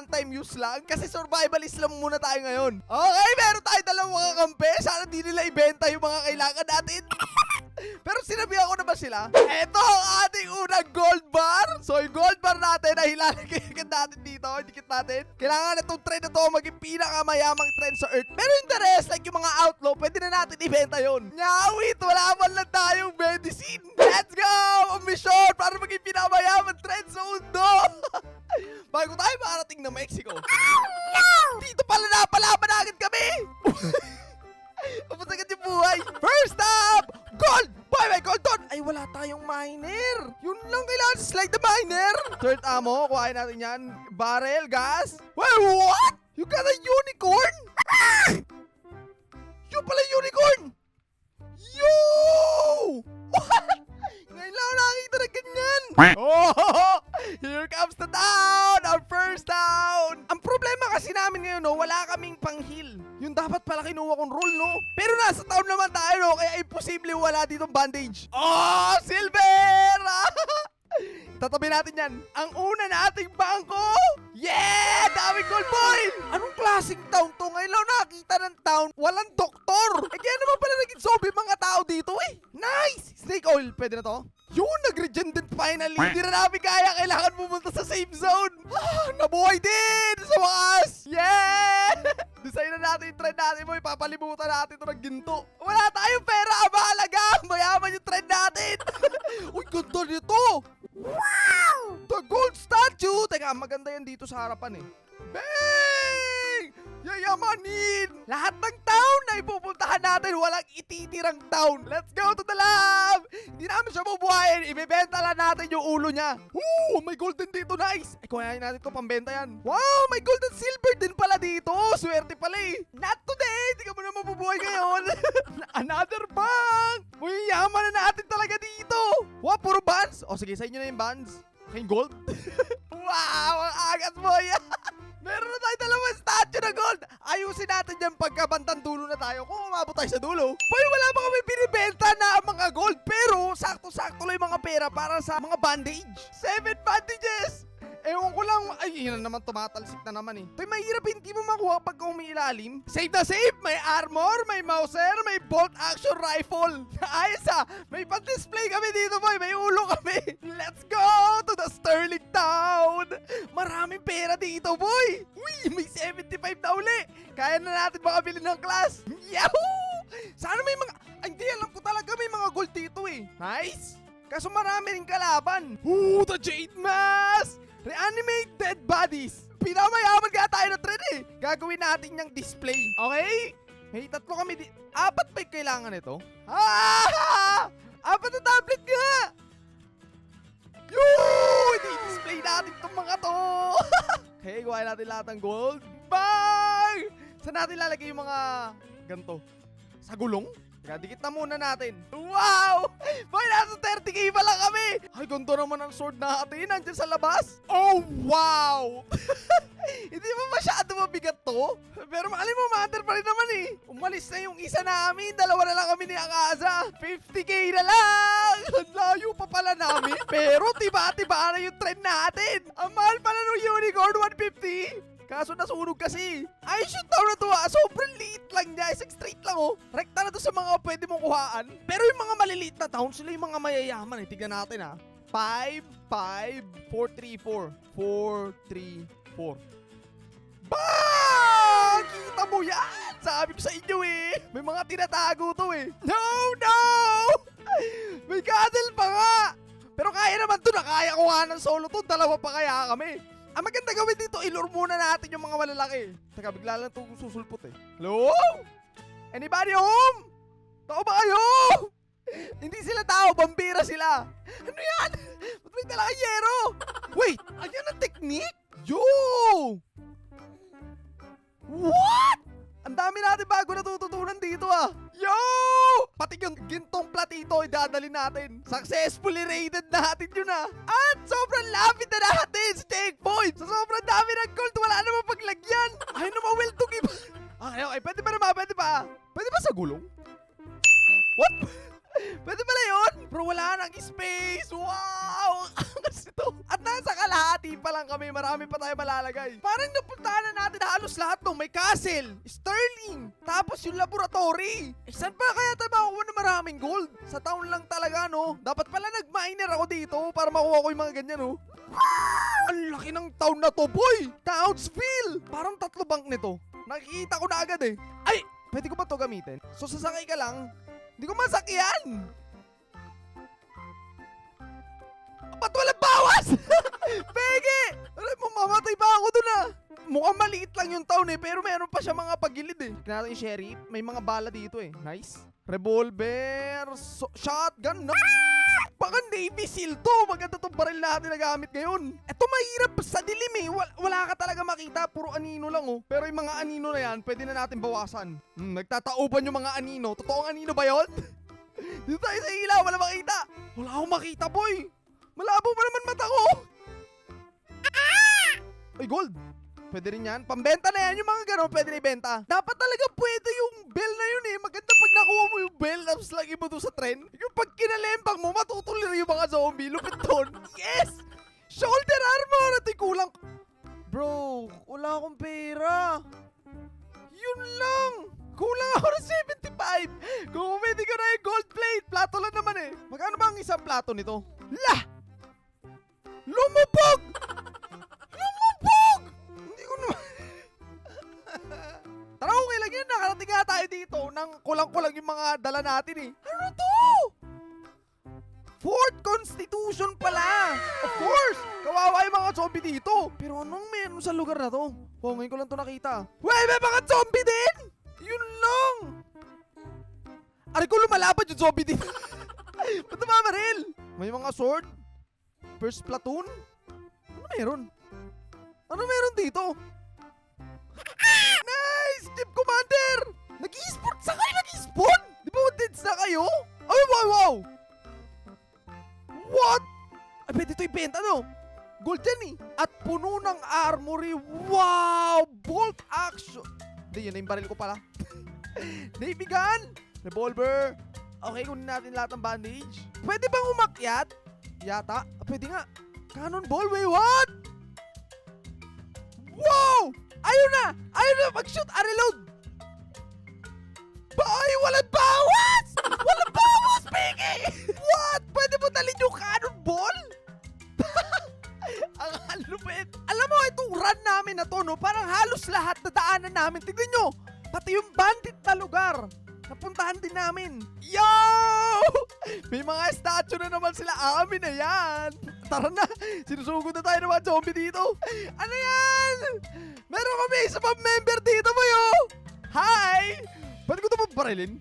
one time use lang. Kasi survivalist lang muna tayo ngayon. Okay, meron tayo dalawang mga kampe. Sana di nila ibenta yung mga kailangan natin. Pero sinabihan ko na ba sila? Ito ang ating unang gold bar. So yung gold bar natin ay ilalagay agad natin dito. Dikit natin. Kailangan itong trend na to maging pinakamayamang trend sa earth. Pero yung the rest, like yung mga outlaw, pwede na natin ibenta yun. Nyawit, wala man lang tayong medicine. Let's go! Ang mission para maging pinakamayamang trend sa mundo. Bago tayo makarating ng Mexico. Dito pala napalaban agad kami! Papunta yung buhay! First up! Gold! Boy, may gold doon! Ay, wala tayong miner! Yun lang kailangan slide the miner! Third ammo, kuhain natin yan. Barrel, gas. Wait, what? Tatabi natin yan. Ang una nating bangko! Yeah! Daming gold boy! Anong klaseng town to? Ngayon lang nakakita ng town. Walang doktor! Eh kaya naman pala naging zombie mga tao dito eh. Nice! Snake oil, pwede na to? Yun, nag-regen din finally. Hindi na namin kaya. Kailangan pumunta sa safe zone. Ah, nabuhay din! Sa wakas! Yeah! Design na natin yung trend natin mo. Ipapalibutan natin ito ng ginto. Wala tayong pera. Ang maganda yan dito sa harapan eh. Bang! Yayamanin! Lahat ng town na ipupuntahan natin, walang ititirang town. Let's go to the lab! Hindi namin siya bubuhayin. Ibebenta lang natin yung ulo niya. Woo! May golden dito, nice! Ay, kuhain natin to pambenta yan. Wow! May gold and silver din pala dito. Swerte pala eh. Not today! Hindi ka mo na mabubuhay ngayon. Another bank! Uy, yaman na natin talaga dito. Wow, puro bands. O sige, sa inyo na yung bands. Kayong gold? wow! Ang angas mo yan! Meron na tayo dalawang statue na gold! Ayusin natin yan pagkabantang dulo na tayo kung umabot tayo sa dulo. Boy, wala pa kami binibenta na mga gold pero sakto-sakto lang yung mga pera para sa mga bandage. Seven bandages! Ewan ko lang, ay yun na naman tumatalsik na naman eh. Toy, mahirap hindi mo makuha pag umiilalim. Save na save! May armor, may mauser, may bolt action rifle. Ayos ah! May pan-display kami dito boy, may ulo kami. Let's go to the Sterling Town! Maraming pera dito boy! Uy, may 75 na uli! Kaya na natin makabili ng class. Yahoo! Sana may mga... Ay, hindi, alam ko talaga may mga gold dito eh. Nice! Kaso marami rin kalaban. Ooh, the Jade Mask! Reanimate dead bodies. Pinamayaman nga tayo ng trend eh. Gagawin natin yung display. Okay? May tatlo kami di... Apat ba kailangan ito? Ah! Apat na tablet nga! Yoo! Di-display natin itong mga to. okay, gawain natin lahat ng gold. Bang! Saan natin lalagay yung mga ganito? Sa gulong? Teka, dikit na muna natin. Wow! Boy, nasa 30k pa lang kami! Ay, ganito naman ang sword natin. Nandiyan sa labas. Oh, wow! Hindi ba masyado mabigat to? Pero alam mo, matter pa rin naman eh. Umalis na yung isa namin. Dalawa na lang kami ni Akaza. 50k na lang! Ang layo pa pala namin. Pero tiba-tiba na yung trend natin. Ang mahal pala ng unicorn, 150. Kaso nasunog kasi. Ay, shoot down na to ah. Sobrang liit lang niya. Isang straight lang oh. Rekta na to sa mga pwede mong kuhaan. Pero yung mga maliliit na town, sila yung mga mayayaman eh. Tignan natin ah. 5, 5, 4, 3, 4. 4, 3, 4. Bang! Kita mo yan! Sabi ko sa inyo eh. May mga tinatago to eh. No, no! May castle pa nga! Pero kaya naman to na kaya ko nga ng solo to. Dalawa pa kaya kami. Ang maganda gawin dito, ilur muna natin yung mga malalaki. Teka, bigla lang itong susulpot eh. Hello? Anybody home? Tao ba kayo? Hindi sila tao, bambira sila. Ano yan? Ba't may dala kang yero? Wait, ayan ang technique? Yo! What? Ang dami natin bago natututunan dito ah. Yo! Pati yung gintong platito idadali natin. Successfully raided natin yun ah. At sobrang lapit na natin sa checkpoint. Sa sobrang dami ng gold, wala naman paglagyan. Ay naman, well to give. Okay, okay. Pwede ba naman? Pwede ba? Pwede ba sa gulong? What? Pwede ba Bro, wala nang space! Wow! Kasi to. At nasa kalahati pa lang kami. Marami pa tayo malalagay. Parang napuntahan na natin halos lahat ng may castle, sterling, tapos yung laboratory. Eh, saan pa kaya tayo makukuha ng maraming gold? Sa town lang talaga, no? Dapat pala nag-miner ako dito para makuha ko yung mga ganyan, no? Ang laki ng town na to, boy! Townsville! Parang tatlo bank nito. Nakikita ko na agad eh. Ay! Pwede ko ba to gamitin? So sasakay ka lang, hindi ko masakyan! Ba't walang bawas? Pege! Alam mo, mamatay pa ako dun ah. Mukhang maliit lang yung town eh, pero meron pa siya mga pagilid eh. Tignan natin yung sheriff. May mga bala dito eh. Nice. Revolver, so- shotgun, na Baka Navy Seal to. Maganda tong baril na gamit ngayon. Eto mahirap sa dilim eh. Wal- wala ka talaga makita. Puro anino lang oh. Pero yung mga anino na yan, pwede na natin bawasan. Hmm, nagtatauban yung mga anino. Totoong anino ba yon? Dito tayo sa ilaw. Wala makita. Wala akong makita boy. Malabo pa naman mata ko. Ay, gold. Pwede rin yan. Pambenta na yan. Yung mga ganon, pwede na ibenta. Dapat talaga pwede yung bell na yun eh. Maganda pag nakuha mo yung bell, tapos lagi mo doon sa tren. Yung pag kinalempang mo, matutuloy yung mga zombie. Lupit doon. Yes! Shoulder armor! Ito'y kulang. Bro, wala akong pera. Yun lang. Kulang ako ng 75. Kung pwede ko na yung gold plate. Plato lang naman eh. Magkano ba ang isang plato nito? La! Lumubog! Lumubog! Hindi ko naman... Tara, okay lang yun. Nakarating nga tayo dito nang kulang-kulang yung mga dala natin eh. Ano to? Fourth Constitution pala! Of course! Kawawa yung mga zombie dito! Pero anong meron sa lugar na to? Wow, ngayon ko lang to nakita. Wey, may mga zombie din! Yun lang! Aray ko lumalaban yung zombie dito. Ba't namamaril? May mga sword? First platoon? Ano meron? Ano meron dito? Nice! Jeep Commander! Nag-e-sport sa kayo nag-e-spawn? Di ba deads na kayo? Ay, wow, wow! What? Ay, pwede ito ibenta, no? Gold yan eh. At puno ng armory. Wow! Bolt action. Hindi, yun na yung baril ko pala. Navy gun! Revolver. Okay, kunin natin lahat ng bandage. Pwede bang umakyat? Yata. Pwede nga. Cannonball? Wait, what? Wow! Ayun na! Ayun na! Mag-shoot! Ah, reload! Ba ay, walang bawas! Walang bawas, Piggy! What? Pwede mo dalhin yung cannonball? Ang halupit. Alam mo, itong run namin na to, no? Parang halos lahat na daanan namin. Tignan nyo! Pati yung bandit na lugar. Napuntahan din namin. Yo! May mga statue na naman sila amin na yan. Tara na, sinusugod na tayo ng mga zombie dito. Ano yan? Meron kami isa pang member dito mo yo. Hi! Pwede ko ito mabarilin?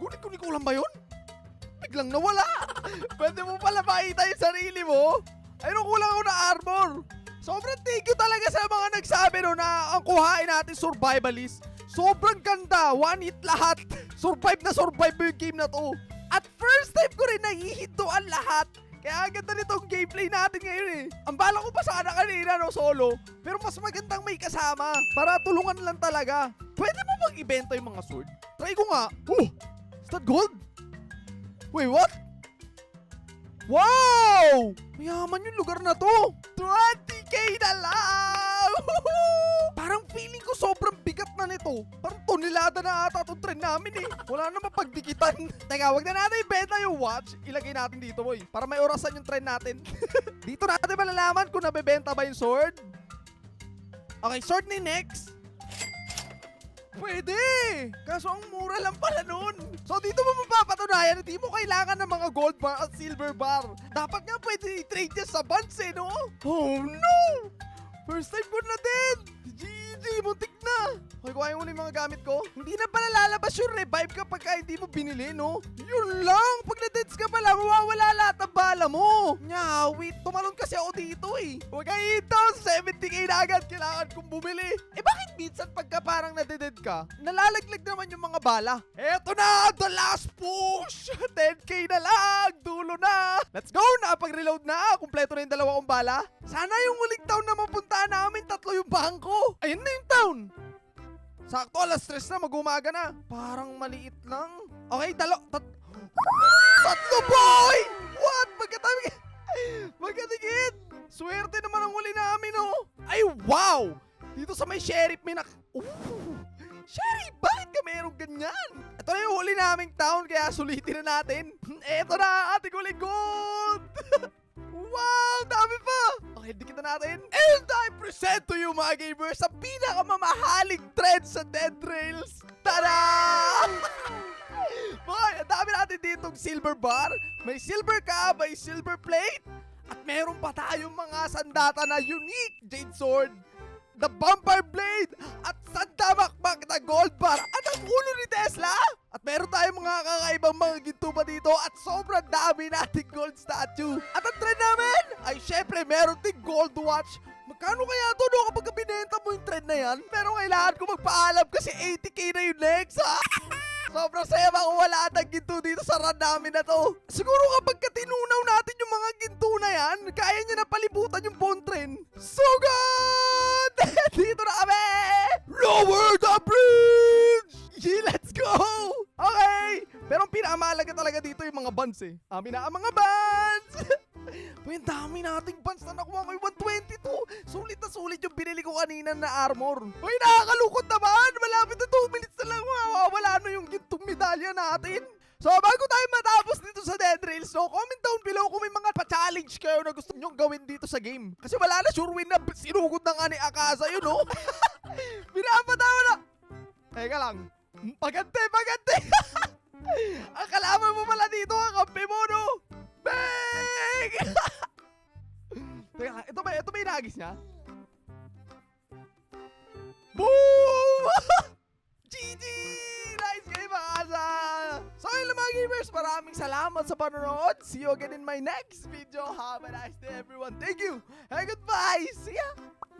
Gunit ko ni kulang ba yun? Biglang nawala. Pwede mo pala makita yung sarili mo. Ayun, kulang ako na armor. Sobrang thank you talaga sa mga nagsabi no na ang kuhain natin survivalist. Sobrang ganda. One hit lahat. Survive na survive yung game na to. At first time ko rin nahihito ang lahat. Kaya ang ganda nitong gameplay natin ngayon eh. Ang bala ko pa sana kanina no solo. Pero mas magandang may kasama. Para tulungan lang talaga. Pwede mo bang ibenta yung mga sword? Try ko nga. Oh! Is that gold? Wait, what? Wow! Mayaman yung lugar na to. 20k na lang! Parang feeling ko sobrang bigat na nito. Parang tonelada na ata itong tren namin eh. Wala na mapagdikitan. Teka, wag na natin ibenta yung watch. Ilagay natin dito, boy. Para may orasan yung tren natin. dito natin malalaman kung nabebenta ba yung sword. Okay, sword ni next. Pwede! Kaso ang mura lang pala nun. So dito mo mapapatunayan, hindi mo kailangan ng mga gold bar at silver bar. Dapat nga pwede i-trade yan sa bonds eh, no? Oh no! First time ko na din! GG, muntik na! Na yung mga gamit ko. Hindi na pala lalabas yung revive kapag ka hindi mo binili, no? Yun lang! Pag na-deads ka pala, mawawala lahat ng bala mo! Nyawit, tumalon kasi ako dito eh. Huwag kayo ito, 70k na agad, kailangan kong bumili. Eh bakit minsan pagka parang nadeded ka, nalalaglag naman yung mga bala? Eto na, the last push! 10k na lang, dulo na! Let's go, nakapag-reload na, kumpleto na yung dalawa kong bala. Sana yung huling town na mapuntahan namin, tatlo yung bangko. Ayun na yung town. Sakto, alas stress na, mag-umaga na. Parang maliit lang. Okay, dalo, tat... Tatlo, boy! What? Magkatabi... Magkatikit! Swerte naman ang huli namin, oh! Ay, wow! Dito sa may sheriff, may nak... Ooh! Sheriff, bakit ka meron ganyan? Ito na yung huli naming town, kaya sulitin na natin. Ito na, ating huli gold! wow, dami pa! Okay, dikit na natin. And I present to you, mga gamers, ang pinakamamahaling trend sa Dead Trails. Tada! Boy, ang dami natin ditong silver bar. May silver ka, may silver plate. At meron pa tayong mga sandata na unique jade sword. The Vampire Blade at Sandamakmak na Gold Bar at ang ulo ni Tesla. At meron tayong mga kakaibang mga ginto pa dito at sobrang dami nating gold statue. At ang trend namin ay syempre meron ding gold watch. Magkano kaya to no kapag binenta mo yung trend na yan? Pero kailangan ko magpaalam kasi 80k na yung next ha. Sobrang saya makawala ng ginto dito sa run namin na to. Siguro kapag katinunaw natin yung mga ginto na yan, kaya niya na palibutan yung bone trend. So good! dito na kami! Lower the bridge! Yeah, let's go! Okay! Pero ang pinakamahalaga talaga dito yung mga buns eh. Amin na ang mga buns! Uy, ang dami nating buns na nakuha ko yung 122. Sulit na sulit yung binili ko kanina na armor. Uy, nakakalukot naman. Malapit na 2 minutes na lang. Mawawala na yung gintong medalya natin. So, bago tayo matapos dito sa Dead Rails, so comment down below kung may mga pa-challenge kayo na gusto nyong gawin dito sa game. Kasi wala na sure win na sinugod na nga ni Akasa yun, no? Pinapatawa na. Teka lang. Pagante, pagante. ang kalaban mo pala dito, ang kampi mo, no? Bang! Teka lang, ito ba, ito ba yung nagis niya? Boom! Maraming salamat sa panonood. See you again in my next video. Have a nice day, everyone. Thank you and goodbye! See ya!